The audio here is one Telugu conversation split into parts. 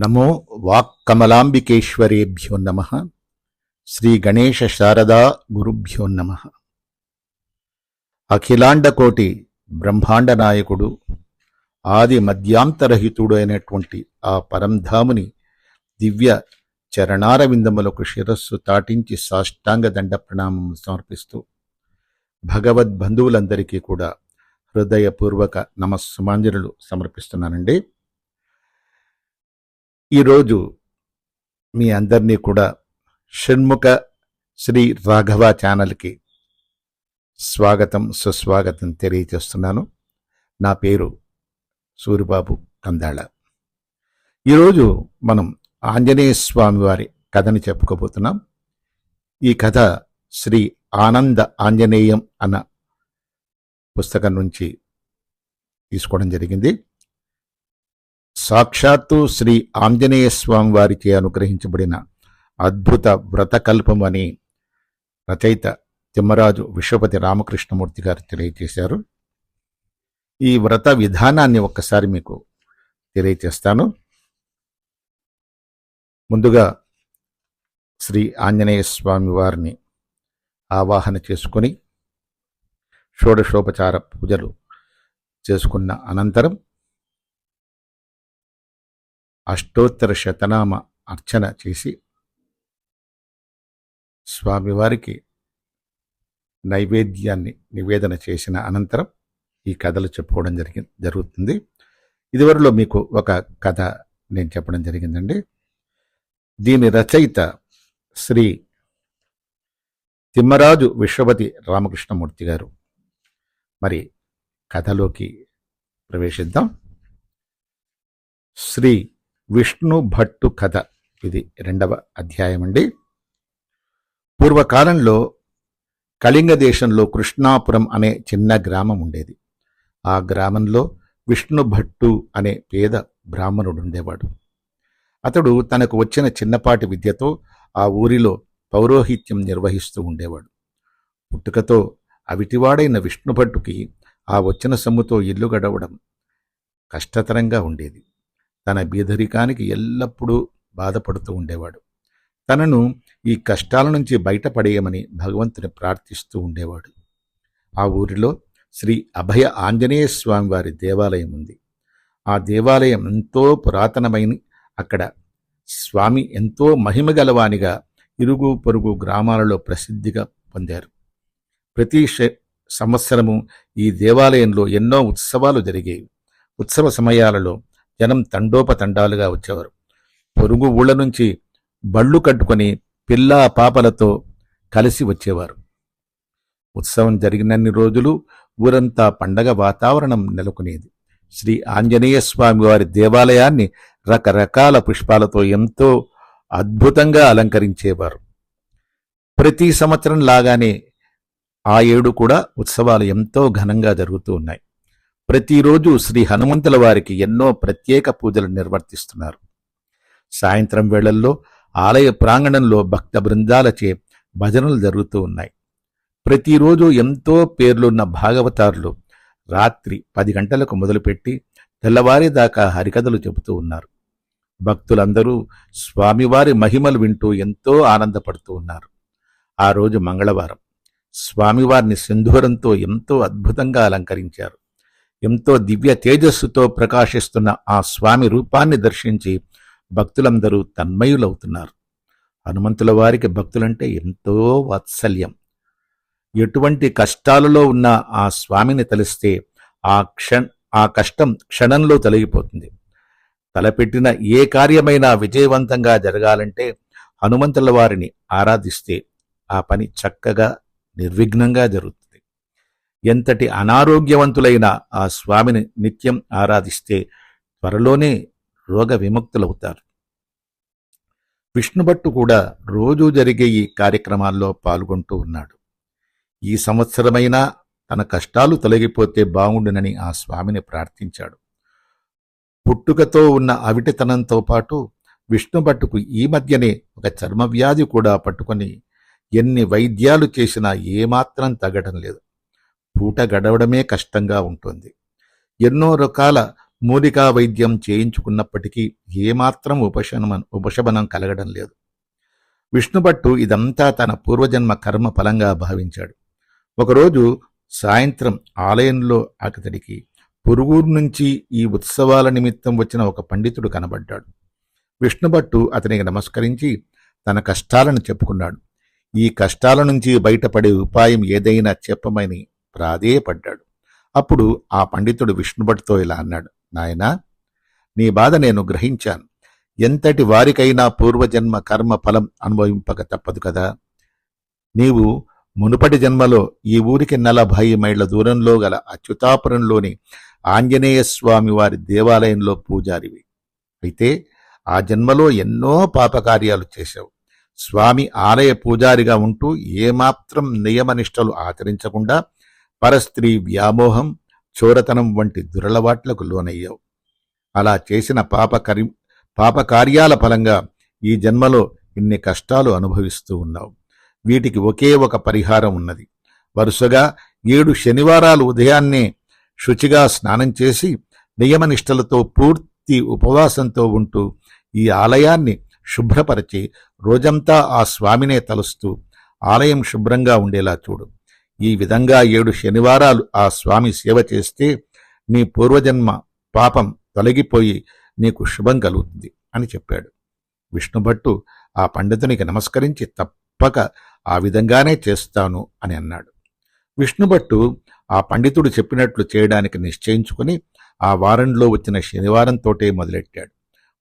నమో వాక్కమలాంబికేశ్వరేభ్యో నమ. శ్రీ గణేశ శారదా గురుభ్యో నమ. అఖిలాండకోటి బ్రహ్మాండ నాయకుడు ఆది మధ్యాంతరహితుడు అయినటువంటి ఆ పరంధాముని దివ్య చరణారవిందములకు శిరస్సు తాటించి సాష్టాంగ దండ ప్రణామం సమర్పిస్తూ భగవద్బంధువులందరికీ కూడా హృదయపూర్వక నమస్సుమాంజనులు సమర్పిస్తున్నానండి. ఈరోజు మీ అందరినీ కూడా షణ్ముఖ శ్రీ రాఘవ ఛానల్కి స్వాగతం సుస్వాగతం తెలియజేస్తున్నాను. నా పేరు సూరిబాబు కందాళ. ఈరోజు మనం ఆంజనేయ స్వామి వారి కథని చెప్పుకోబోతున్నాం. ఈ కథ శ్రీ ఆనంద ఆంజనేయం అన్న పుస్తకం నుంచి తీసుకోవడం జరిగింది. సాక్షాత్తు శ్రీ ఆంజనేయ స్వామి వారిచే అనుగ్రహించబడిన అద్భుత వ్రతకల్పం అని రచయిత తిమ్మరాజు విశ్వపతి రామకృష్ణమూర్తి గారు తెలియజేశారు. ఈ వ్రత విధానాన్ని ఒక్కసారి మీకు తెలియచేస్తాను ముందుగా శ్రీ ఆంజనేయ స్వామి వారిని ఆవాహన చేసుకొని షోడశోపచార పూజలు చేసుకున్న అనంతరం అష్టోత్తర శతనామ అర్చన చేసి స్వామివారికి నైవేద్యాన్ని నివేదన చేసిన అనంతరం ఈ కథలు చెప్పుకోవడం జరిగి జరుగుతుంది. ఇదివరలో మీకు ఒక కథ నేను చెప్పడం జరిగిందండి. దీని రచయిత శ్రీ తిమ్మరాజు విశ్వపతి రామకృష్ణమూర్తి గారు. మరి కథలోకి ప్రవేశిద్దాం. శ్రీ విష్ణు భట్టు కథ. ఇది రెండవ అధ్యాయం అండి పూర్వకాలంలో కళింగ దేశంలో కృష్ణాపురం అనే చిన్న గ్రామం ఉండేది. ఆ గ్రామంలో విష్ణు భట్టు అనే పేద బ్రాహ్మణుడు ఉండేవాడు అతడు తనకు వచ్చిన చిన్నపాటి విద్యతో ఆ ఊరిలో పౌరోహిత్యం నిర్వహిస్తూ ఉండేవాడు. పుట్టుకతో అవిటివాడైన విష్ణుభట్టుకి ఆ వచ్చిన సొమ్ముతో ఇల్లు గడవడం కష్టతరంగా ఉండేది. తన బీదరికానికి ఎల్లప్పుడూ బాధపడుతూ ఉండేవాడు. తనను ఈ కష్టాల నుంచి బయటపడేయమని భగవంతుని ప్రార్థిస్తూ ఉండేవాడు. ఆ ఊరిలో శ్రీ అభయ ఆంజనేయ స్వామి వారి దేవాలయం ఉంది. ఆ దేవాలయం ఎంతో పురాతనమైన అక్కడ స్వామి ఎంతో మహిమగలవానిగా ఇరుగు పొరుగు గ్రామాలలో ప్రసిద్ధిగా పొందారు. ప్రతి సంవత్సరము ఈ దేవాలయంలో ఎన్నో ఉత్సవాలు జరిగేవి. ఉత్సవ సమయాలలో జనం తండోపతండాలుగా వచ్చేవారు. పొరుగు ఊళ్ళ నుంచి బళ్ళు కట్టుకొని పిల్ల పాపలతో కలిసి వచ్చేవారు. ఉత్సవం జరిగినన్ని రోజులు ఊరంతా పండగ వాతావరణం నెలకొనేది. శ్రీ ఆంజనేయ స్వామి వారి దేవాలయాన్ని రకరకాల పుష్పాలతో ఎంతో అద్భుతంగా అలంకరించేవారు. ప్రతి సంవత్సరం లాగానే ఆ ఏడు కూడా ఉత్సవాలు ఎంతో ఘనంగా జరుగుతూ ఉన్నాయి. ప్రతిరోజు శ్రీ హనుమంతుల వారికి ఎన్నో ప్రత్యేక పూజలు నిర్వర్తిస్తున్నారు. సాయంత్రం వేళల్లో ఆలయ ప్రాంగణంలో భక్త బృందాలచే భజనలు జరుగుతూ ఉన్నాయి. ప్రతిరోజు ఎంతో పేర్లున్న భాగవతారులు రాత్రి పది గంటలకు మొదలుపెట్టి తెల్లవారేదాకా హరికథలు చెబుతూ ఉన్నారు. భక్తులందరూ స్వామివారి మహిమలు వింటూ ఎంతో ఆనందపడుతూ ఉన్నారు. ఆ రోజు మంగళవారం. స్వామివారిని సింధూరంతో ఎంతో అద్భుతంగా అలంకరించారు. ఎంతో దివ్య తేజస్సుతో ప్రకాశిస్తున్న ఆ స్వామి రూపాన్ని దర్శించి భక్తులందరూ తన్మయులవుతున్నారు. హనుమంతుల వారికి భక్తులంటే ఎంతో వాత్సల్యం. ఎటువంటి కష్టాలలో ఉన్న ఆ స్వామిని తలిస్తే ఆ క్షణ ఆ కష్టం క్షణంలో తొలగిపోతుంది. తలపెట్టిన ఏ కార్యమైనా విజయవంతంగా జరగాలంటే హనుమంతుల వారిని ఆరాధిస్తే ఆ పని చక్కగా నిర్విఘ్నంగా జరుగుతుంది. ఎంతటి అనారోగ్యవంతులైన ఆ స్వామిని నిత్యం ఆరాధిస్తే త్వరలోనే రోగ విముక్తులవుతారు. విష్ణుభట్టు కూడా రోజూ జరిగే ఈ కార్యక్రమాల్లో పాల్గొంటూ ఉన్నాడు. ఈ సంవత్సరమైనా తన కష్టాలు తొలగిపోతే బాగుండునని ఆ స్వామిని ప్రార్థించాడు. పుట్టుకతో ఉన్న అవిటితనంతో పాటు విష్ణుభట్టుకు ఈ మధ్యనే ఒక చర్మవ్యాధి కూడా పట్టుకొని ఎన్ని వైద్యాలు చేసినా ఏమాత్రం తగ్గడం లేదు. పూట గడవడమే కష్టంగా ఉంటుంది. ఎన్నో రకాల మూలికా వైద్యం చేయించుకున్నప్పటికీ ఏమాత్రం ఉపశమనం ఉపశమనం కలగడం లేదు. విష్ణుభట్టు ఇదంతా తన పూర్వజన్మ కర్మ ఫలంగా భావించాడు. ఒకరోజు సాయంత్రం ఆలయంలో అతడికి పొరుగురు నుంచి ఈ ఉత్సవాల నిమిత్తం వచ్చిన ఒక పండితుడు కనబడ్డాడు. విష్ణుభట్టు అతనికి నమస్కరించి తన కష్టాలను చెప్పుకున్నాడు. ఈ కష్టాల నుంచి బయటపడే ఉపాయం ఏదైనా చెప్పమని ప్రాధేయపడ్డాడు అప్పుడు ఆ పండితుడు విష్ణుభట్తో ఇలా అన్నాడు నాయనా నీ బాధ నేను గ్రహించాను. ఎంతటి వారికైనా పూర్వజన్మ కర్మ ఫలం అనుభవింపక తప్పదు కదా. నీవు మునుపటి జన్మలో ఈ ఊరికి నలభై మైళ్ళ దూరంలో గల అచ్యుతాపురంలోని ఆంజనేయ స్వామి వారి దేవాలయంలో పూజారివి. అయితే ఆ జన్మలో ఎన్నో పాపకార్యాలు చేశావు. స్వామి ఆలయ పూజారిగా ఉంటూ ఏమాత్రం నియమనిష్టలు ఆచరించకుండా పరస్త్రీ వ్యామోహం చోరతనం వంటి దురలవాట్లకు లోనయ్యావు. అలా చేసిన పాపకరి పాపకార్యాల ఫలంగా ఈ జన్మలో ఇన్ని కష్టాలు అనుభవిస్తూ ఉన్నావు. వీటికి ఒకే ఒక పరిహారం ఉన్నది. వరుసగా ఏడు శనివారాలు ఉదయాన్నే శుచిగా స్నానం చేసి నియమనిష్టలతో పూర్తి ఉపవాసంతో ఉంటూ ఈ ఆలయాన్ని శుభ్రపరిచి రోజంతా ఆ స్వామినే తలుస్తూ ఆలయం శుభ్రంగా ఉండేలా చూడు. ఈ విధంగా ఏడు శనివారాలు ఆ స్వామి సేవ చేస్తే నీ పూర్వజన్మ పాపం తొలగిపోయి నీకు శుభం కలుగుతుంది అని చెప్పాడు. విష్ణుభట్టు ఆ పండితునికి నమస్కరించి తప్పక ఆ విధంగానే చేస్తాను అని అన్నాడు. విష్ణుభట్టు ఆ పండితుడు చెప్పినట్లు చేయడానికి నిశ్చయించుకుని ఆ వారంలో వచ్చిన శనివారంతోటే మొదలెట్టాడు.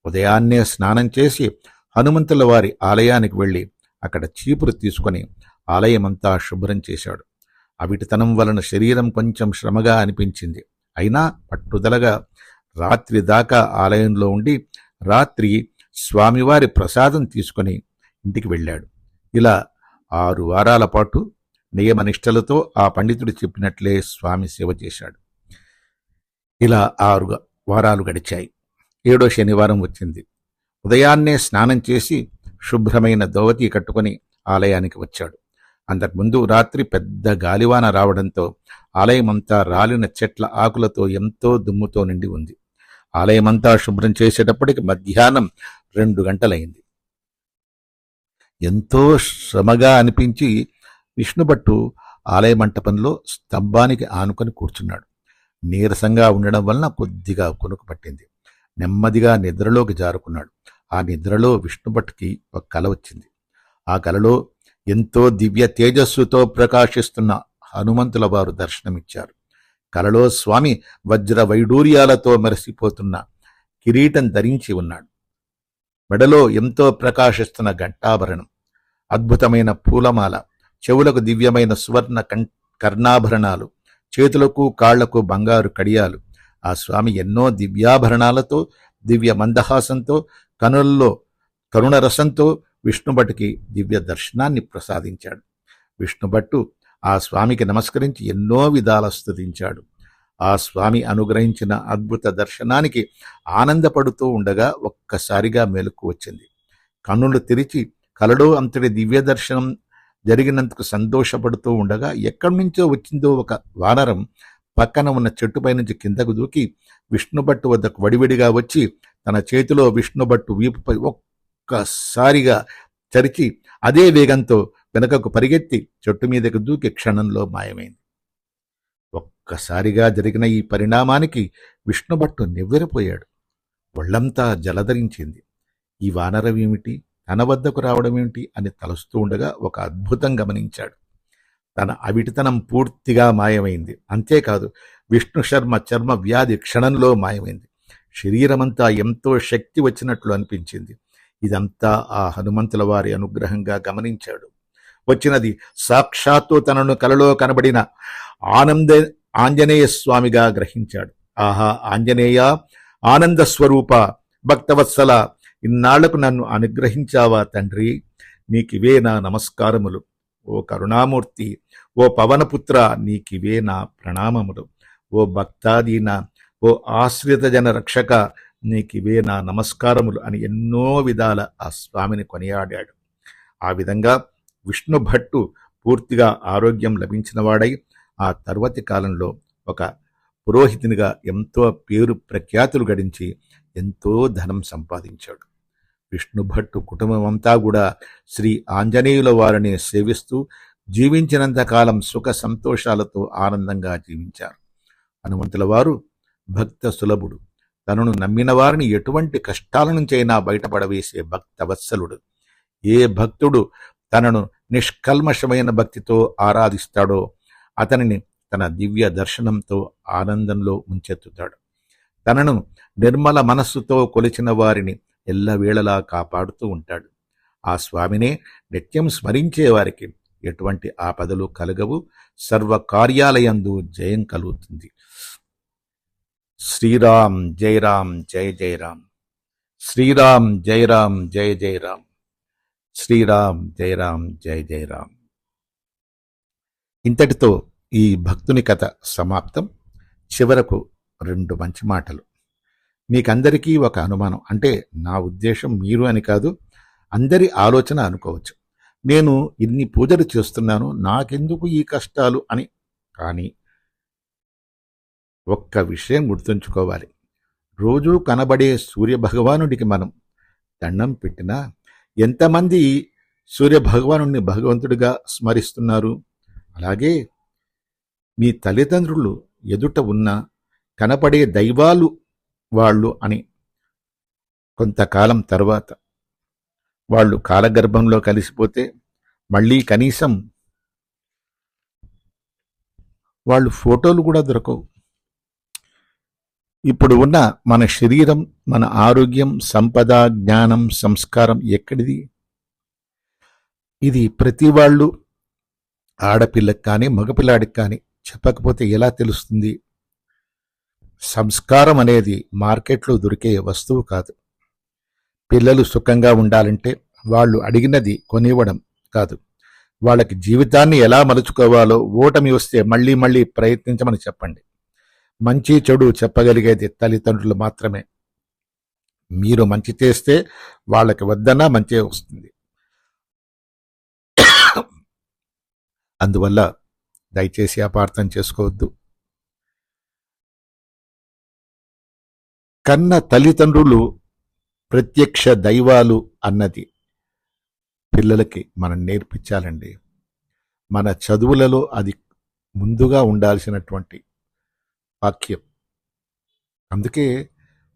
ఉదయాన్నే స్నానం చేసి హనుమంతుల వారి ఆలయానికి వెళ్ళి అక్కడ చీపురు తీసుకుని ఆలయమంతా శుభ్రం చేశాడు. అవిటితనం వలన శరీరం కొంచెం శ్రమగా అనిపించింది. అయినా పట్టుదలగా రాత్రి దాకా ఆలయంలో ఉండి రాత్రి స్వామివారి ప్రసాదం తీసుకుని ఇంటికి వెళ్ళాడు. ఇలా ఆరు వారాల పాటు నియమనిష్టలతో ఆ పండితుడు చెప్పినట్లే స్వామి సేవ చేశాడు. ఇలా ఆరు వారాలు గడిచాయి. ఏడో శనివారం వచ్చింది. ఉదయాన్నే స్నానం చేసి శుభ్రమైన దోవతి కట్టుకుని ఆలయానికి వచ్చాడు. అంతకుముందు రాత్రి పెద్ద గాలివాన రావడంతో ఆలయమంతా రాలిన చెట్ల ఆకులతో ఎంతో దుమ్ముతో నిండి ఉంది. ఆలయమంతా శుభ్రం చేసేటప్పటికి మధ్యాహ్నం రెండు గంటలైంది. ఎంతో శ్రమగా అనిపించి విష్ణుభట్టు ఆలయ మంటపంలో స్తంభానికి ఆనుకొని కూర్చున్నాడు. నీరసంగా ఉండడం వలన కొద్దిగా కొనుకు పట్టింది. నెమ్మదిగా నిద్రలోకి జారుకున్నాడు. ఆ నిద్రలో విష్ణుభట్టుకి ఒక కల వచ్చింది. ఆ కలలో ఎంతో దివ్య తేజస్సుతో ప్రకాశిస్తున్న హనుమంతుల వారు దర్శనమిచ్చారు. కలలో స్వామి వజ్ర వైడూర్యాలతో మెరిసిపోతున్న కిరీటం ధరించి ఉన్నాడు. మెడలో ఎంతో ప్రకాశిస్తున్న ఘంటాభరణం అద్భుతమైన పూలమాల చెవులకు దివ్యమైన సువర్ణ కం- కర్ణాభరణాలు చేతులకు కాళ్ళకు బంగారు కడియాలు. ఆ స్వామి ఎన్నో దివ్యాభరణాలతో దివ్య మందహాసంతో కనుల్లో కరుణరసంతో విష్ణుభట్టుకి దివ్య దర్శనాన్ని ప్రసాదించాడు. విష్ణుభట్టు ఆ స్వామికి నమస్కరించి ఎన్నో విధాల స్థుతించాడు ఆ స్వామి అనుగ్రహించిన అద్భుత దర్శనానికి ఆనందపడుతూ ఉండగా ఒక్కసారిగా మెలకు వచ్చింది. కన్నులు తెరిచి కలలో అంతటి దివ్య దర్శనం జరిగినందుకు సంతోషపడుతూ ఉండగా ఎక్కడి నుంచో వచ్చిందో ఒక వానరం పక్కన ఉన్న చెట్టుపై నుంచి కిందకు దూకి విష్ణుభట్టు వద్దకు వడివడిగా వచ్చి తన చేతిలో విష్ణుభట్టు వీపుపై ఒక్కసారిగా చరిచి అదే వేగంతో వెనకకు పరిగెత్తి చెట్టు మీదకు దూకి క్షణంలో మాయమైంది. ఒక్కసారిగా జరిగిన ఈ పరిణామానికి విష్ణుభట్టు నివ్వెరపోయాడు. ఒళ్ళంతా జలధరించింది. ఈ వానరం ఏమిటి తన వద్దకు రావడమేమిటి? అని తలుస్తూ ఉండగా ఒక అద్భుతం గమనించాడు. తన అవిటితనం పూర్తిగా మాయమైంది. అంతేకాదు విష్ణు శర్మ చర్మ వ్యాధి క్షణంలో మాయమైంది. శరీరమంతా ఎంతో శక్తి వచ్చినట్లు అనిపించింది. ఇదంతా ఆ హనుమంతుల వారి అనుగ్రహంగా గమనించాడు. వచ్చినది సాక్షాత్తు తనను కలలో కనబడిన ఆనంద ఆంజనేయ స్వామిగా గ్రహించాడు. ఆహా ఆంజనేయ ఆనంద స్వరూప భక్తవత్సల ఇన్నాళ్ళకు నన్ను అనుగ్రహించావా తండ్రి? నీకివే నా నమస్కారములు. ఓ కరుణామూర్తి ఓ పవనపుత్ర నీకివే నా ప్రణామములు. ఓ భక్తాదీన ఓ ఆశ్రిత జన రక్షక నీకివే నా నమస్కారములు అని ఎన్నో విధాల ఆ స్వామిని కొనియాడాడు. ఆ విధంగా విష్ణు భట్టు పూర్తిగా ఆరోగ్యం లభించినవాడై ఆ తర్వాతి కాలంలో ఒక పురోహితునిగా ఎంతో పేరు ప్రఖ్యాతులు గడించి ఎంతో ధనం సంపాదించాడు. విష్ణు భట్టు కుటుంబం అంతా కూడా శ్రీ ఆంజనేయుల వారిని సేవిస్తూ జీవించినంతకాలం సుఖ సంతోషాలతో ఆనందంగా జీవించారు. హనుమంతుల వారు భక్త సులభుడు. తనను నమ్మిన వారిని ఎటువంటి కష్టాల నుంచైనా బయటపడవేసే భక్తవత్సలుడు. ఏ భక్తుడు తనను నిష్కల్మషమైన భక్తితో ఆరాధిస్తాడో అతనిని తన దివ్య దర్శనంతో ఆనందంలో ముంచెత్తుతాడు. తనను నిర్మల మనస్సుతో కొలిచిన వారిని ఎల్లవేళలా కాపాడుతూ ఉంటాడు. ఆ స్వామినే నిత్యం స్మరించే వారికి ఎటువంటి ఆపదలు కలగవు. సర్వ కార్యాలయందు జయం కలుగుతుంది. శ్రీరామ్ జై రామ్ జయ జయ రామ్ శ్రీరామ్ జై రామ్ జయ జయ రామ్ శ్రీరామ్ జయ రామ్ జయ జయ రామ్ ఇంతటితో ఈ భక్తుని కథ సమాప్తం. చివరకు రెండు మంచి మాటలు. మీకందరికీ ఒక అనుమానం. అంటే నా ఉద్దేశం మీరు అని కాదు అందరి ఆలోచన అనుకోవచ్చు. నేను ఇన్ని పూజలు చేస్తున్నాను నాకెందుకు ఈ కష్టాలు అని. కానీ ఒక్క విషయం గుర్తుంచుకోవాలి. రోజూ కనబడే సూర్యభగవానుడికి మనం దండం పెట్టినా ఎంతమంది సూర్యభగవానుడిని భగవంతుడిగా స్మరిస్తున్నారు? అలాగే మీ తల్లిదండ్రులు ఎదుట ఉన్న కనపడే దైవాలు వాళ్ళు అని కొంతకాలం తర్వాత వాళ్ళు కాలగర్భంలో కలిసిపోతే మళ్ళీ కనీసం వాళ్ళు ఫోటోలు కూడా దొరకవు. ఇప్పుడు ఉన్న మన శరీరం మన ఆరోగ్యం సంపద జ్ఞానం సంస్కారం ఎక్కడిది? ఇది ప్రతి వాళ్ళు ఆడపిల్లకి కానీ మగపిల్లాడికి కానీ చెప్పకపోతే ఎలా తెలుస్తుంది? సంస్కారం అనేది మార్కెట్లో దొరికే వస్తువు కాదు. పిల్లలు సుఖంగా ఉండాలంటే వాళ్ళు అడిగినది కొనివ్వడం కాదు. వాళ్ళకి జీవితాన్ని ఎలా మలుచుకోవాలో ఓటమి వస్తే మళ్ళీ మళ్ళీ ప్రయత్నించమని చెప్పండి. మంచి చెడు చెప్పగలిగేది తల్లిదండ్రులు మాత్రమే. మీరు మంచి చేస్తే వాళ్ళకి వద్దన్నా మంచి వస్తుంది. అందువల్ల దయచేసి అపార్థం చేసుకోవద్దు. కన్న తల్లిదండ్రులు ప్రత్యక్ష దైవాలు అన్నది పిల్లలకి మనం నేర్పించాలండి. మన చదువులలో అది ముందుగా ఉండాల్సినటువంటి వాక్యం. అందుకే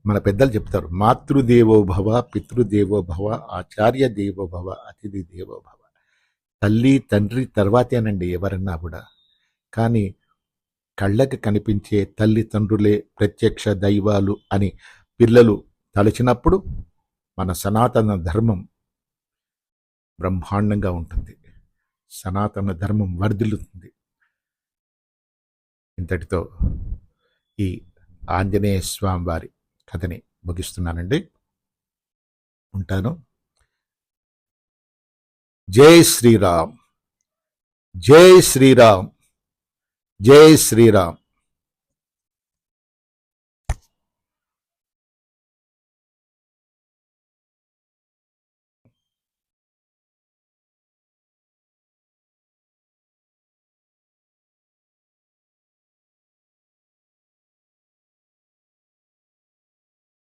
మన పెద్దలు చెప్తారు మాతృదేవోభవ పితృదేవోభవ ఆచార్య దేవోభవ అతిథి దేవోభవ తల్లి తండ్రి తర్వాతేనండి ఎవరన్నా కూడా. కానీ కళ్ళకి కనిపించే తల్లి తండ్రులే ప్రత్యక్ష దైవాలు అని పిల్లలు తలచినప్పుడు మన సనాతన ధర్మం బ్రహ్మాండంగా ఉంటుంది. సనాతన ధర్మం వర్ధిల్లుతుంది. ఇంతటితో ఈ ఆంజనేయ స్వామి వారి కథని ముగిస్తున్నానండి. ఉంటాను. జై శ్రీరామ్. జై శ్రీరామ్. జై శ్రీరామ్.